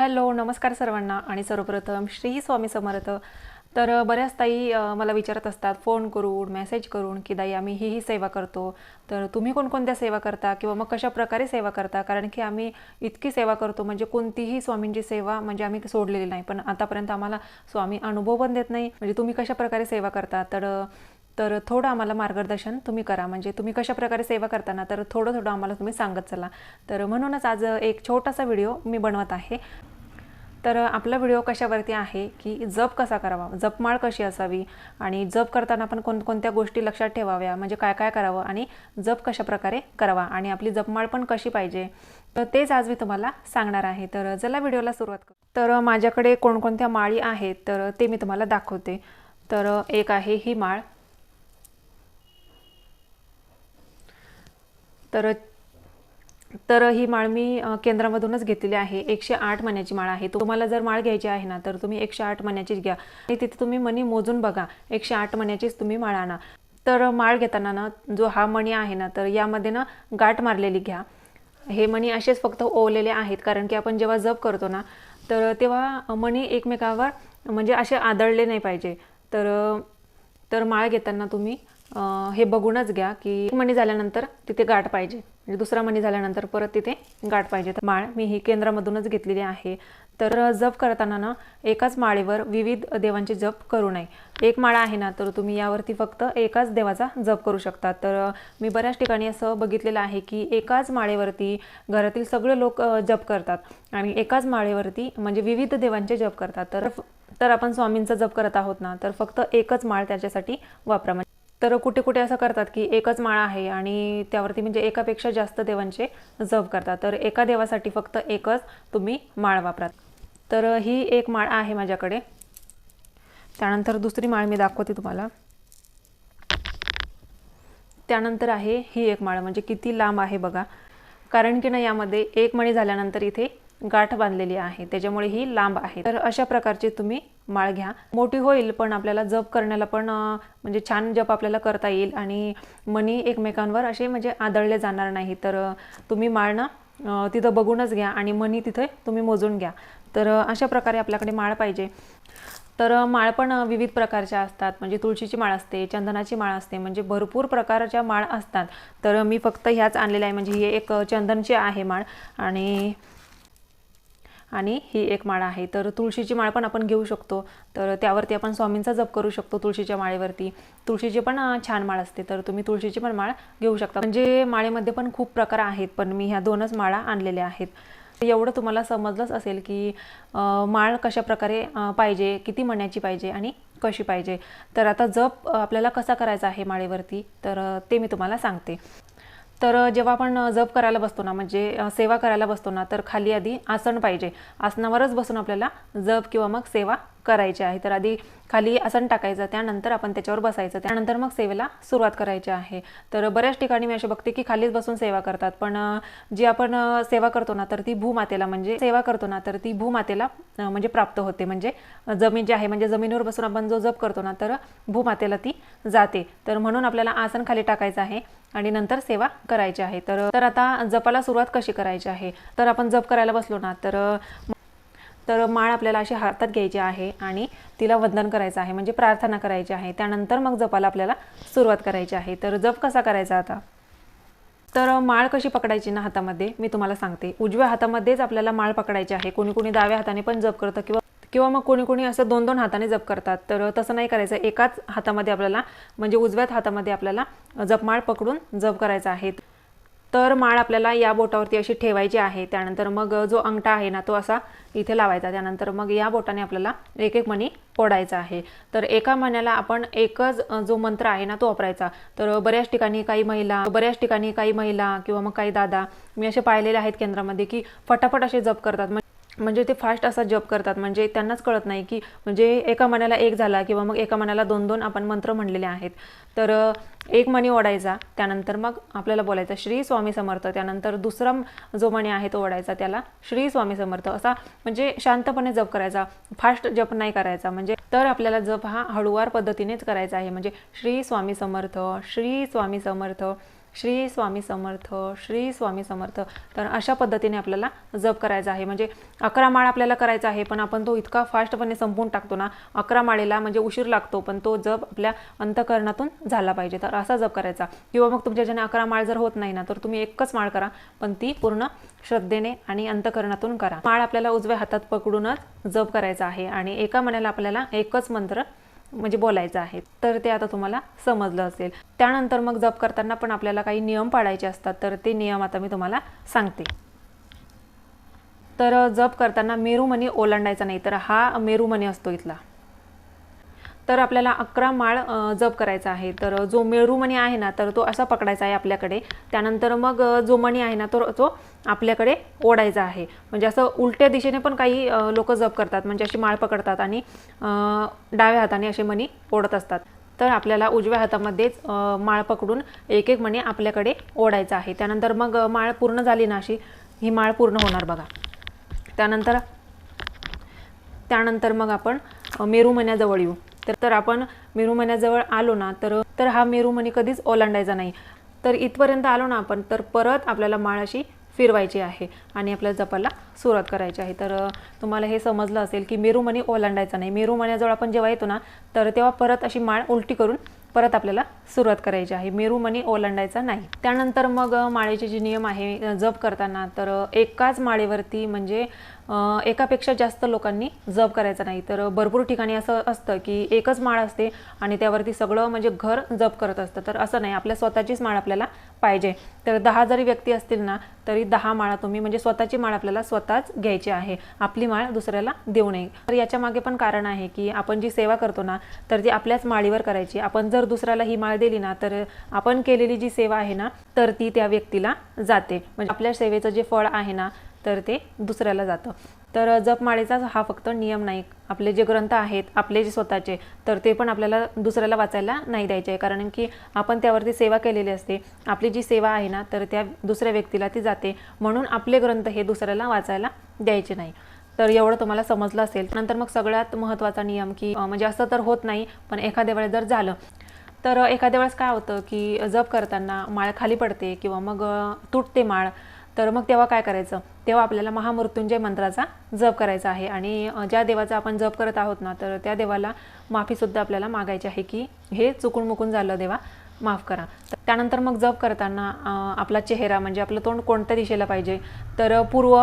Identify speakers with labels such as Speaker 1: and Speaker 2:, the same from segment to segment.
Speaker 1: Hello नमस्कार सर्वांना आणि सर्वप्रथम श्री स्वामी समर्थ. तर बऱ्याच ताई मला विचारत असतात फोन करून मेसेज करून की दाई आम्ही ही ही सेवा करतो. तर तुम्ही कोणकोणत्या सेवा करता किंवा मग कशा प्रकारे सेवा करता? कारण की आम्ही इतकी सेवा करतो म्हणजे कोणतीही स्वामींची सेवा म्हणजे आम्ही सोडलेली नाही. पण आतापर्यंत आम्हाला स्वामी अनुभव पण देत नाही. म्हणजे तुम्ही कशा प्रकारे सेवा करता? तर तर थोडं आम्हाला मार्गदर्शन तुम्ही करा. म्हणजे तुम्ही कशा प्रकारे सेवा करताना तर थोडं थोडं आम्हाला तुम्ही सांगत चला. तर म्हणूनच आज एक छोटासा व्हिडिओ मी बनवत आहे. तर आपला व्हिडिओ कशावरती आहे की जप कसा करावा जपमाळ कशी असावी आणि जप करताना आपण कोणकोणत्या गोष्टी लक्षात ठेवाव्या म्हणजे काय काय करावं आणि जप कशा प्रकारे करावा आणि आपली जपमाळ पण कशी पाहिजे तर तेच आज मी तुम्हाला सांगणार आहे. तर चला व्हिडिओला सुरुवात करू. तर माझ्याकडे कोणकोणत्या माळी आहेत तर ते मी तुम्हाला दाखवते. तर एक आहे ही माळ. तर तर ही माळ मी केंद्रामधूनच घेतलेली आहे. एकशे आठ मण्याची माळ आहे. तुम्हाला जर माळ घ्यायची आहे ना तर तुम्ही एकशे आठ मण्याचीच घ्या. आणि तिथे तुम्ही मणी मोजून बघा. एकशे आठ मण्याचीच तुम्ही माळ आणा. तर माळ घेताना ना जो हा मणी आहे ना तर यामध्ये ना गाठ मारलेली घ्या. हे मणी असेच फक्त ओवलेले आहेत. कारण की आपण जेव्हा जप करतो ना तर तेव्हा मणी एकमेकावर म्हणजे असे आदळले नाही पाहिजे. तर तर माळ घेताना तुम्ही हे बघूनच घ्या की एक मणी झाल्यानंतर तिथे गाठ पाहिजे. म्हणजे दुसरा मणी झाल्यानंतर परत तिथे गाठ पाहिजे. तर माळ मी ही केंद्रामधूनच घेतलेली आहे. तर जप करताना ना एकाच माळेवर विविध देवांचे जप करू नये. एक माळा आहे ना तर तुम्ही यावरती फक्त एकाच देवाचा जप करू शकता. तर मी बऱ्याच ठिकाणी असं बघितलेलं आहे की एकाच माळेवरती घरातील सगळे लोक जप करतात. आणि एकाच माळेवरती म्हणजे विविध देवांचे जप करतात. तर तर आपण स्वामींचा जप करत आहोत ना तर फक्त एकच माळ त्याच्यासाठी वापरा. म्हणजे तर कुठे कुठे असं करतात की एकच माळ आहे आणि त्यावरती म्हणजे एकापेक्षा जास्त देवांचे जप करतात. तर एका देवासाठी फक्त एकच तुम्ही माळ वापरा तर ही एक माळ आहे माझ्याकडे. त्यानंतर दुसरी माळ मी दाखवते तुम्हाला. त्यानंतर आहे ही एक माळ म्हणजे किती लांब आहे बघा. कारण की ना यामध्ये एक मणी झाल्यानंतर इथे गाठ बांधलेली आहे त्याच्यामुळे ही लांब आहे. तर अशा प्रकारची तुम्ही माळ घ्या. मोठी होईल पण आपल्याला जप करण्याला पण म्हणजे छान जप आपल्याला करता येईल आणि मणी एकमेकांवर असे म्हणजे आदळले जाणार नाही. तर तुम्ही माळ ना तिथं बघूनच घ्या आणि मनी तिथे तुम्ही मोजून घ्या. तर अशा प्रकारे आपल्याकडे माळ पाहिजे. तर माळ पण विविध प्रकारच्या असतात. म्हणजे तुळशीची माळ असते चंदनाची माळ असते म्हणजे भरपूर प्रकारच्या माळ असतात. तर मी फक्त ह्याच आणलेल्या आहे. म्हणजे ही एक चंदनची आहे माळ आणि आणि ही एक माळ आहे. तर तुळशीची माळ पण आपण घेऊ शकतो. तर त्यावरती आपण स्वामींचा जप करू शकतो तुळशीच्या माळेवरती. तुळशीची पण छान माळ असते. तर तुम्ही तुळशीची पण माळ घेऊ शकता. म्हणजे माळेमध्ये पण खूप प्रकार आहेत पण मी ह्या दोनच माळा आणलेल्या आहेत. एवढं तुम्हाला समजलंच असेल की माळ कशा प्रकारे पाहिजे किती मण्याची पाहिजे आणि कशी पाहिजे. तर आता जप आपल्याला कसा करायचा आहे माळेवरती? तर ते मी तुम्हाला सांगते. तर जेव्हा आपण जप करायला बसतो ना म्हणजे सेवा करायला बसतो ना तर खाली आधी आसन पाहिजे. आसनावरच बसून आपल्याला जप किंवा मग सेवा करायची आहे. तर आधी खाली आसन टाकायचं त्यानंतर आपण त्याच्यावर बसायचं. त्यानंतर मग सेवेला सुरुवात करायची आहे. तर बऱ्याच ठिकाणी मी असे बघते की खालीच बसून सेवा करतात. पण जी आपण सेवा करतो ना तर ती भूमातेला म्हणजे सेवा करतो ना तर ती भूमातेला म्हणजे प्राप्त होते. म्हणजे जमीन जी आहे म्हणजे जमिनीवर बसून आपण जो जप करतो ना तर भूमातेला ती जाते. तर म्हणून आपल्याला आसन खाली टाकायचं आहे आणि नंतर सेवा करायची आहे. तर तर आता जपाला सुरुवात कशी करायची आहे? तर आपण जप करायला बसलो ना तर तर माळ आपल्याला अशी हातात घ्यायची आहे आणि तिला वंदन करायचं आहे म्हणजे प्रार्थना करायची आहे. त्यानंतर मग जपाला आपल्याला सुरुवात करायची आहे. तर जप कसा करायचा आता? तर माळ कशी पकडायची ना हातामध्ये? मी तुम्हाला सांगते. उजव्या हातामध्येच आपल्याला माळ पकडायची आहे. कोणी कोणी डाव्या हाताने पण जप करतं किंवा किंवा मग कोणी कोणी असं दोन दोन हाताने जप करतात. तर तसं नाही करायचं. एकाच हातामध्ये आपल्याला म्हणजे उजव्याच हातामध्ये आपल्याला जपमाळ पकडून जप करायचा आहे. तर माळ आपल्याला या बोटावरती अशी ठेवायची आहे. त्यानंतर मग जो अंगठा आहे ना तो असा इथे लावायचा. त्यानंतर मग या बोटाने आपल्याला एक एक मणी ओढायचा आहे. तर एका मण्याला आपण एकच जो मंत्र आहे ना तो वापरायचा. तर बऱ्याच ठिकाणी काही महिला बऱ्याच ठिकाणी काही महिला किंवा मग काही दादा मी असे पाहिलेले आहेत केंद्रामध्ये की फटाफट असे जप करतात. मग म्हणजे ते फास्ट असा जप करतात. म्हणजे त्यांनाच कळत नाही की म्हणजे एका मनाला एक झाला किंवा मग एका मनाला दोन दोन आपण मंत्र म्हणलेले आहेत. तर एक मणी ओढायचा त्यानंतर मग आपल्याला बोलायचं श्री स्वामी समर्थ. त्यानंतर दुसरा जो मणी आहे तो ओढायचा त्याला श्री स्वामी समर्थ. असा म्हणजे शांतपणे जप करायचा. फास्ट जप नाही करायचा. म्हणजे तर आपल्याला जप हा हळूवार पद्धतीनेच करायचा आहे. म्हणजे श्री स्वामी समर्थ श्री स्वामी समर्थ. श्री स्वामी समर्थ श्री स्वामी समर्थ. तर अशा पद्धतीने आपल्याला जप करायचा आहे. म्हणजे अकरा माळ आपल्याला करायचा आहे पण आपण तो इतका फास्टपणे संपवून टाकतो ना अकरा माळेला म्हणजे उशीर लागतो पण तो जप आपल्या अंतकरणातून झाला पाहिजे. तर असा जप करायचा. किंवा मग तुमच्या ज्याने अकरा माळ जर होत नाही ना तर तुम्ही एकच माळ करा पण ती पूर्ण श्रद्धेने आणि अंतकरणातून करा. माळ आपल्याला उजव्या हातात पकडूनच जप करायचा आहे आणि एका मनाला आपल्याला एकच मंत्र म्हणजे बोलायचं आहे तर ते आता तुम्हाला समजलं असेल. त्यानंतर मग जप करताना पण आपल्याला काही नियम पाळायचे असतात तर ते नियम आता मी तुम्हाला सांगते. तर जप करताना मेरुमणी ओलांडायचा नाही तर हा मेरुमणी असतो इथला. तर आपल्याला अकरा माळ जप करायचा आहे. तर जो मेरूमणी आहे ना तर तो असा पकडायचा आहे आपल्याकडे. त्यानंतर मग जो मणी आहे ना तो तो आपल्याकडे ओढायचा आहे. म्हणजे असं उलट्या दिशेने पण काही लोक जप करतात. म्हणजे अशी माळ पकडतात आणि डाव्या हाताने असे मणी ओढत असतात. तर आपल्याला उजव्या हातामध्येच माळ पकडून एक एक मणी आपल्याकडे ओढायचा आहे. त्यानंतर मग माळ पूर्ण झाली ना अशी ही माळ पूर्ण होणार बघा. त्यानंतर त्यानंतर मग आपण मेरू मण्याजवळ येऊ. तर तर आपण मेरुमण्याजवळ आलो ना तर तर हा मेरुमणी कधीच ओलांडायचा नाही. तर इथपर्यंत आलो ना आपण तर परत आपल्याला माळ अशी फिरवायची आहे आणि आपल्या जपाला सुरुवात करायची आहे. तर तुम्हाला हे समजलं असेल की मेरुमणी ओलांडायचा नाही. मेरुमण्याजवळ आपण जेव्हा येतो ना तर तेव्हा परत अशी माळ उलटी करून परत आपल्याला सुरुवात करायची आहे. मेरुमणी ओलांडायचा नाही. त्यानंतर मग माळेचे जे नियम आहे जप करताना तर एकाच माळेवरती म्हणजे एकापेक्षा जास्त लोकांनी जप करायचा नाही. तर भरपूर ठिकाणी असं असतं की एकच माळ असते आणि त्यावरती सगळं म्हणजे घर जप करत असतं. तर असं नाही आपल्या स्वतःचीच माळ आपल्याला पाहिजे. तर दहा जरी व्यक्ती असतील ना तरी दहा माळा तुम्ही म्हणजे स्वतःची माळ आपल्याला स्वतःच घ्यायची आहे. आपली माळ दुसऱ्याला देऊ नये. तर याच्या मागे पण कारण आहे की आपण जी सेवा करतो ना तर ती आपल्याच माळीवर करायची. आपण जर दुसऱ्याला ही माळ दिली ना तर आपण केलेली जी सेवा आहे ना तर ती त्या व्यक्तीला जाते. म्हणजे आपल्या सेवेचं जे फळ आहे ना तर ते दुसऱ्याला जातं. तर जपमाळेचा हा फक्त नियम नाही. आपले जे ग्रंथ आहेत आपले जे स्वतःचे तर ते पण आपल्याला दुसऱ्याला वाचायला नाही द्यायचे. आहे कारण की आपण त्यावरती सेवा केलेली असते. आपली जी सेवा आहे ना तर त्या दुसऱ्या व्यक्तीला ती जाते. म्हणून आपले ग्रंथ हे दुसऱ्याला वाचायला द्यायचे नाही. तर एवढं तुम्हाला समजलं असेल. नंतर मग सगळ्यात महत्त्वाचा नियम की म्हणजे असं तर होत नाही पण एखाद्या वेळेस जर झालं तर एखाद्या वेळेस काय होतं की जप करताना माळ खाली पडते किंवा मग तुटते माळ. तर मग तेव्हा काय करायचं? तेव्हा आपल्याला महामृत्युंजय मंत्राचा जप करायचा आहे. आणि ज्या देवाचा आपण जप करत आहोत ना तर त्या देवाला माफीसुद्धा आपल्याला मागायची आहे की हे चुकून मुकून झालं देवा माफ करा. तर त्यानंतर मग जप करताना आपला चेहरा म्हणजे आपलं तोंड कोणत्या दिशेला पाहिजे? तर पूर्व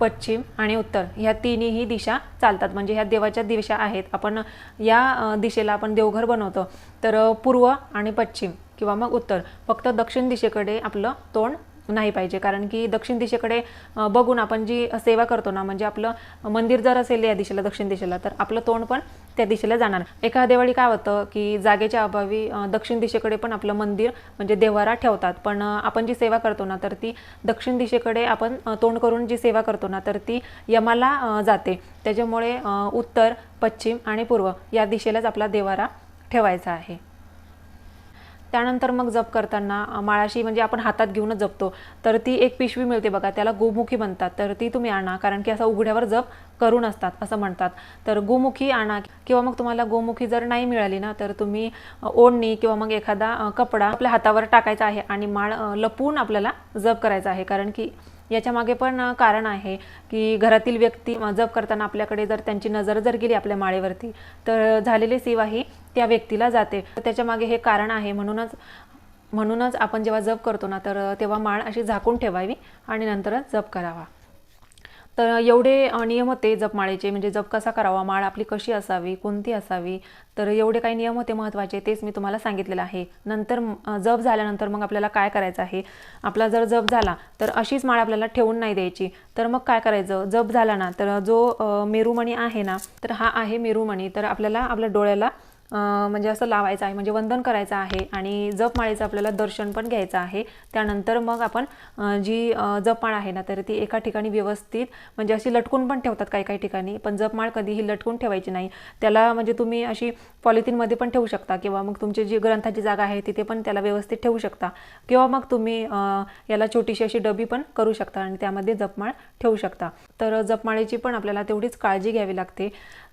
Speaker 1: पश्चिम आणि उत्तर ह्या तिन्ही दिशा चालतात. म्हणजे ह्या देवाच्या दिशा आहेत. आपण या दिशेला आपण देवघर बनवतो. तर पूर्व आणि पश्चिम किंवा मग उत्तर फक्त दक्षिण दिशेकडे आपलं तोंड नाही पाहिजे. कारण की दक्षिण दिशेकडे बघून आपण जी सेवा करतो ना म्हणजे आपलं मंदिर जर असेल या दिशेला दक्षिण दिशेला तर आपलं तोंड पण त्या दिशेला जाणार. एखाद्या वेळी काय होतं की जागेच्या अभावी दक्षिण दिशेकडे पण आपलं मंदिर म्हणजे देवारा ठेवतात. पण आपण जी सेवा करतो ना तर ती दक्षिण दिशेकडे आपण तोंड करून जी सेवा करतो ना तर ती यमाला जाते. त्याच्यामुळे उत्तर पश्चिम आणि पूर्व या दिशेलाच आपला देवारा ठेवायचा आहे. त्यानंतर मग जप करताना माळाशी म्हणजे आपण हातात घेऊनच जपतो. तर ती एक पिशवी मिळते बघा त्याला गोमुखी म्हणतात. तर ती तुम्ही आणा कारण की असं उघड्यावर जप करून असतात असं म्हणतात. तर गोमुखी आणा किंवा मग तुम्हाला गोमुखी जर नाही मिळाली ना तर तुम्ही ओढणी किंवा मग एखादा कपडा आपल्या हातावर टाकायचा आहे आणि माळ लपवून आपल्याला जप करायचा आहे. कारण की याच्या मागे पण कारण आहे की घरातील व्यक्ती जप करताना आपल्याकडे जर त्यांची नजर जर गेली आपल्या माळेवरती तर झालेली सेवा ही त्या व्यक्तीला जाते. तर त्याच्यामागे हे कारण आहे. म्हणूनच म्हणूनच आपण जेव्हा जप करतो ना तर तेव्हा माळ अशी झाकून ठेवावी आणि नंतरच जप करावा. तर एवढे नियम होते जपमाळेचे. म्हणजे जप कसा करावा? माळ आपली कशी असावी? कोणती असावी? तर एवढे काही नियम होते महत्त्वाचे. तेच मी तुम्हाला सांगितलेलं आहे. नंतर जप झाल्यानंतर मग आपल्याला काय करायचं आहे? आपला जर जप झाला तर अशीच माळ आपल्याला ठेवून नाही द्यायची. तर मग काय करायचं? जप झाला ना तर जो मेरुमणी आहे ना तर हा आहे मेरूमणी. तर आपल्याला आपल्या डोळ्याला म्हणजे असं लावायचं आहे म्हणजे वंदन करायचं आहे आणि जपमाळेचं आपल्याला दर्शन पण घ्यायचं आहे. त्यानंतर मग आपण जी जपमाळ आहे ना तर ती एका ठिकाणी व्यवस्थित म्हणजे अशी लटकून पण ठेवतात काही काही ठिकाणी पण जपमाळ कधीही लटकून ठेवायची नाही. त्याला म्हणजे तुम्ही अशी पॉलिथिनमध्ये पण ठेवू शकता किंवा मग तुमची जी ग्रंथाची जागा आहे तिथे पण त्याला व्यवस्थित ठेवू शकता. किंवा मग तुम्ही याला छोटीशी अशी डबी पण करू शकता आणि त्यामध्ये जपमाळ ठेवू शकता. तर जपमाळेची पण आपल्याला तेवढीच काळजी घ्यावी लागते.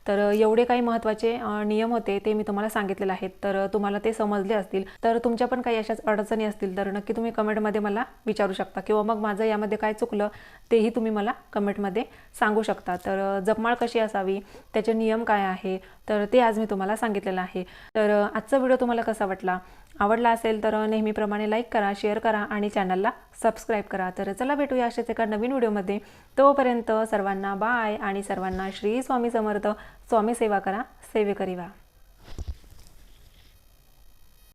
Speaker 1: तर एवढे काही महत्त्वाचे नियम होते ते मी तुम्हाला सांगितलेले आहेत. तर तुम्हाला ते समजले असतील. तर तुमच्या पण काही अशाच अडचणी असतील तर नक्की तुम्ही कमेंटमध्ये मला विचारू शकता किंवा मग माझं यामध्ये काय चुकलं तेही तुम्ही मला कमेंटमध्ये सांगू शकता. तर जपमाळ कशी असावी? त्याचे नियम काय आहे? तर ते आज मी तुम्हाला सांगितलेलं आहे. तर आजचा व्हिडिओ तुम्हाला कसा वाटला? आवडला असेल तर नेहमीप्रमाणे लाईक करा शेअर करा आणि चॅनलला सबस्क्राईब करा. तर चला भेटूया अशाच एका नवीन व्हिडिओमध्ये. तोपर्यंत सर्वांना बाय आणि सर्वांना श्री स्वामी समर्थ. स्वामी सेवा करा. सेवेकरी वा.